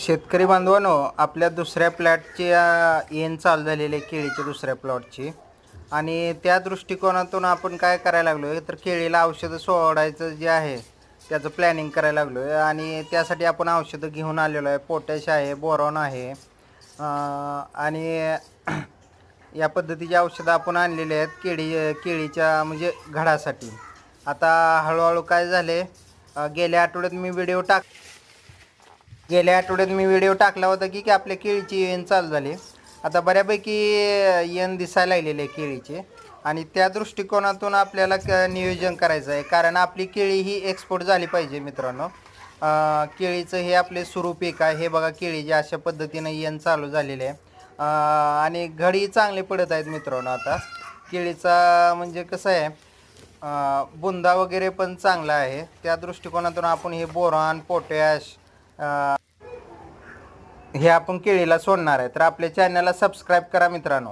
शेतकरी बांधवांनो आपल्या दुसऱ्या प्लॅटची येण चालू झालेली आहे केळीच्या दुसऱ्या प्लॉटची. आणि त्या दृष्टिकोनातून आपण काय करायला लागलो आहे तर केळीला औषधं सोडायचं जे आहे त्याचं प्लॅनिंग करायला लागलो आहे आणि त्यासाठी आपण औषधं घेऊन आलेलो आहे. पोटॅश आहे बोरॉन आहे आणि या पद्धतीची औषधं आपण आणलेली आहेत केळी केळीच्या म्हणजे घडासाठी. आता हळूहळू काय झाले गेल्या आठवड्यात मी व्हिडिओ टाक गेल्या आठवड्यात मी व्हिडिओ टाकला होता की की आपल्या केळीची येण चालू झाली. आता बऱ्यापैकी येण दिसायला लागलेले आहे केळीची. आणि त्या दृष्टिकोनातून आपल्याला क नियोजन करायचं आहे. कारण आपली केळी ही एक्सपोर्ट झाली पाहिजे मित्रांनो. केळीचं हे आपले सुरू पीक आहे. हे बघा केळीचे अशा पद्धतीनं येण चालू झालेले आहे. आणि घडी चांगले पडत आहेत मित्रांनो आता. केळीचा म्हणजे कसं आहे बुंदा वगैरे पण चांगला आहे. त्या दृष्टिकोनातून आपण हे बोरॉन पोटॅश हे आपण केळीला सोडणार आहे. तर आपल्या चॅनलला सबस्क्राईब करा मित्रांनो.